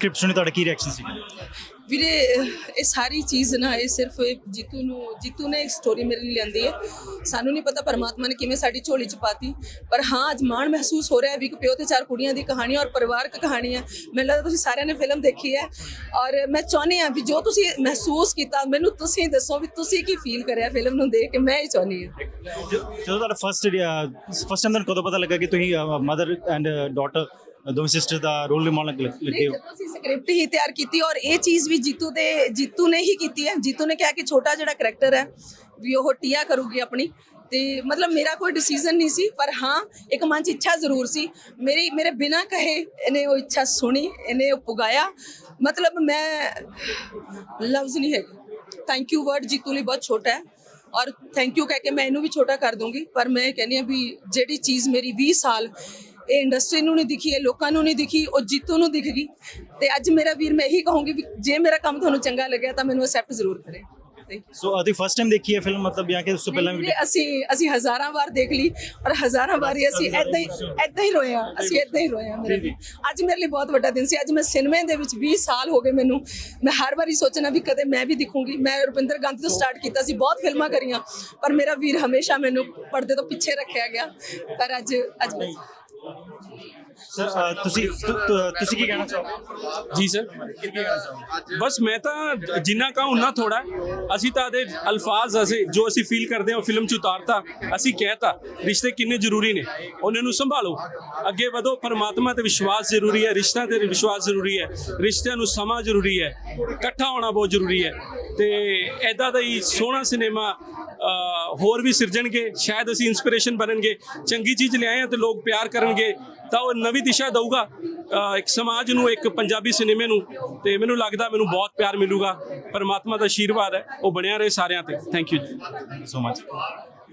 Clip ਸੁਣੀ ਤੁਹਾਡਾ ਕੀ reaction ਸੀ? ਵੀਰੇ ਇਹ ਸਾਰੀ ਚੀਜ਼ ਨਾ ਇਹ ਸਿਰਫ ਜੀਤੂ ਨੂੰ ਜੀਤੂ ਨੇ ਇੱਕ ਸਟੋਰੀ ਮੇਰੇ ਲਈ ਲਿਆਂਦੀ ਹੈ। ਸਾਨੂੰ ਨਹੀਂ ਪਤਾ ਪਰਮਾਤਮਾ ਨੇ ਕਿਵੇਂ ਸਾਡੀ ਝੋਲੀ ਚ ਪਾਤੀ। ਪਰ ਹਾਂ ਅੱਜ ਮਾਣ ਮਹਿਸੂਸ ਹੋ ਰਿਹਾ ਹੈ ਵੀ ਇੱਕ ਪਿਓ ਤੇ ਚਾਰ ਕੁੜੀਆਂ ਦੀ ਕਹਾਣੀ ਔਰ ਪਰਿਵਾਰਕ ਕਹਾਣੀ ਹੈ। ਮੈਨੂੰ ਲੱਗਦਾ ਤੁਸੀਂ ਸਾਰਿਆਂ ਨੇ ਫਿਲਮ ਦੇਖੀ ਹੈ। ਔਰ ਮੈਂ ਚਾਹੁੰਦੀ ਹਾਂ ਵੀ ਜੋ ਤੁਸੀਂ ਮਹਿਸੂਸ ਕੀਤਾ ਮੈਨੂੰ ਤੁਸੀਂ ਦੱਸੋ ਵੀ ਤੁਸੀਂ ਕੀ ਫੀਲ ਕਰਿਆ ਫਿਲਮ ਨੂੰ ਦੇਖ ਕੇ। ਮੈਂ ਇਹ ਚਾਹੁੰਦੀ ਹਾਂ। ਜਦੋਂ ਤੁਹਾਡਾ ਫਸਟ ਫਸਟ ਟਾਈਮ ਕਦੋਂ ਪਤਾ ਲੱਗਾ ਕਿ ਤੁਸੀਂ ਮਦਰ ਐਂਡ ਡਾਟਰ ਦੋਵੇਂ ਸਿਸਟਰ ਦਾ ਰੋਲ ਨਿਭਾਉਣ ਲੱਗ- ਲੱਗੇ। ਹੋ ਜਦੋਂ ਸਕ੍ਰਿਪਟ ਹੀ ਤਿਆਰ ਕੀਤੀ ਔਰ ਇਹ ਚੀਜ਼ ਵੀ ਜੀਤੂ ਦੇ ਜੀਤੂ ਨੇ ਹੀ ਕੀਤੀ ਹੈ। ਜੀਤੂ ਨੇ ਕਿਹਾ ਕਿ ਛੋਟਾ ਜਿਹੜਾ ਕਰੈਕਟਰ ਹੈ, ਵੀ ਉਹ ਟੀਆ ਕਰੂਗੀ ਆਪਣੀ। ਤੇ ਮਤਲਬ ਮੇਰਾ ਕੋਈ ਡਿਸੀਜਨ ਨਹੀਂ ਸੀ, ਪਰ ਹਾਂ, ਇੱਕ ਮਨ 'ਚ ਇੱਛਾ ਜ਼ਰੂਰ ਸੀ। ਮੇਰੀ ਮੇਰੇ ਬਿਨਾਂ ਕਹੇ ਇਹਨੇ ਉਹ ਇੱਛਾ ਸੁਣੀ, ਇਹਨੇ ਉਹ ਪੁਗਾਇਆ। ਮਤਲਬ ਮੈਂ ਲਫ਼ਜ਼ ਨਹੀਂ ਹੈ ਥੈਂਕ ਯੂ ਵਰਡ ਜੀਤੂ ਲਈ ਬਹੁਤ ਛੋਟਾ ਹੈ। ਔਰ ਥੈਂਕ ਯੂ ਕਹਿ ਕੇ ਮੈਂ ਇਹਨੂੰ ਵੀ ਛੋਟਾ ਕਰ ਦੂੰਗੀ ਪਰ ਮੈਂ ਇਹ ਕਹਿੰਦੀ ਹਾਂ ਵੀ ਜਿਹੜੀ ਚੀਜ਼ ਮੇਰੀ 20 ਸਾਲ ਇਹ ਇੰਡਸਟਰੀ ਨੂੰ ਨਹੀਂ ਦਿਖੀ, ਇਹ ਲੋਕਾਂ ਨੂੰ ਨਹੀਂ ਦਿਖੀ, ਉਹ ਜੀਤੂ ਨੂੰ ਦਿਖ ਗਈ। ਤੇ ਅੱਜ ਮੇਰਾ ਵੀਰ ਮੈਂ ਇਹੀ ਕਹੂੰਗੀ ਵੀ ਜੇ ਮੇਰਾ ਕੰਮ ਤੁਹਾਨੂੰ ਚੰਗਾ ਲੱਗਿਆ ਤਾਂ ਮੈਨੂੰ ਅਸੈਪਟ ਜ਼ਰੂਰ ਕਰੇ। ਸੋ ਅਦੀ ਫਸਟ ਟਾਈਮ ਦੇਖੀ ਹੈ ਫਿਲਮ ਮਤਲਬ ਜਾਂ ਕਿ ਉਸ ਤੋਂ ਪਹਿਲਾਂ ਵੀ ਅਸੀਂ ਅਸੀਂ ਹਜ਼ਾਰਾਂ ਵਾਰ ਦੇਖ ਲਈ ਔਰ ਹਜ਼ਾਰਾਂ ਵਾਰੀ ਅਸੀਂ ਐਦਾਂ ਹੀ ਐਦਾਂ ਹੀ ਰੋਏ ਆ ਅਸੀਂ ਐਦਾਂ ਹੀ ਰੋਏ ਆ ਮੇਰੇ ਲਈ ਅੱਜ ਮੇਰੇ ਲਈ ਬਹੁਤ ਵੱਡਾ ਦਿਨ ਸੀ ਅੱਜ ਮੈਂ ਸਿਨੇਮੇ ਦੇ ਵਿੱਚ 20 ਸਾਲ ਹੋ ਗਏ ਮੈਨੂੰ ਮੈਂ ਹਰ ਵਾਰੀ ਸੋਚਣਾ ਵੀ ਕਦੇ ਮੈਂ ਵੀ ਦਿਖੂੰਗੀ ਮੈਂ ਰੁਪਿੰਦਰ ਗਾਂਧੀ ਤੋਂ ਸਟਾਰਟ ਕੀਤਾ ਸੀ ਬਹੁਤ ਫਿਲਮਾਂ ਕਰੀਆਂ ਪਰ ਮੇਰਾ ਵੀਰ ਹਮੇਸ਼ਾ ਮੈਨੂੰ ਪਰਦੇ ਤੋਂ ਪਿੱਛੇ ਰੱਖਿਆ ਗਿਆ ਪਰ ਅੱਜ ਅੱਜ ਸਰ ਤੁਸੀਂ ਤੁਸੀਂ ਕੀ ਕਹਿਣਾ ਚਾਹੋਗੇ? ਜੀ, ਸਰ। ਬਸ ਮੈਂ ਤਾਂ ਜਿੰਨਾ ਕਹਾਂ ਉਨਾ ਥੋੜਾ ਅਸੀਂ ਤਾਂ ਦੇ ਅਲਫਾਜ਼ ਅਸੀਂ, ਜੋ ਅਸੀਂ ਫੀਲ ਕਰਦੇ ਹਾਂ, ਉਹ ਫਿਲਮ ਚ ਉਤਾਰਤਾ। ਅਸੀਂ ਕਹਿਤਾ, ਰਿਸ਼ਤੇ ਕਿੰਨੇ ਜ਼ਰੂਰੀ ਨੇ। ਉਹਨਾਂ ਨੂੰ ਸੰਭਾਲੋ। ਅੱਗੇ ਵਧੋ, ਪਰਮਾਤਮਾ ਤੇ ਵਿਸ਼ਵਾਸ ਜ਼ਰੂਰੀ ਹੈ ਰਿਸ਼ਤਿਆਂ ਤੇ ਵਿਸ਼ਵਾਸ ਜ਼ਰੂਰੀ ਹੈ। ਰਿਸ਼ਤਿਆਂ ਨੂੰ ਸਮਾਂ ਜ਼ਰੂਰੀ ਹੈ। ਇਕੱਠਾ ਹੋਣਾ ਬਹੁਤ ਜ਼ਰੂਰੀ ਹੈ। ਤੇ ਐਦਾਂ ਦਾ ਹੀ ਸੋਹਣਾ ਸਿਨੇਮਾ ਹੋਰ ਵੀ ਸਿਰਜਣਗੇ, ਸ਼ਾਇਦ ਅਸੀਂ ਇਨਸਪੀਰੇਸ਼ਨ ਬਣਨਗੇ। ਚੰਗੀ ਚੀਜ਼ ਲਿਆਏ ਆ ਤੇ ਲੋਕ ਪਿਆਰ ਕਰਨਗੇ। ਤਾਂ ਉਹ ਨਵੀਂ ਦਿਸ਼ਾ ਦਊਗਾ। ਇੱਕ ਸਮਾਜ ਨੂੰ, ਇੱਕ ਪੰਜਾਬੀ ਸਿਨੇਮੇ ਨੂੰ। ਤੇ ਮੈਨੂੰ ਲੱਗਦਾ, ਮੈਨੂੰ ਬਹੁਤ ਪਿਆਰ ਮਿਲੂਗਾ। ਪਰਮਾਤਮਾ ਦਾ ਆਸ਼ੀਰਵਾਦ ਹੈ। ਉਹ ਬਣਿਆ ਰਹੇ ਸਾਰਿਆਂ ਤੇ। Thank you so much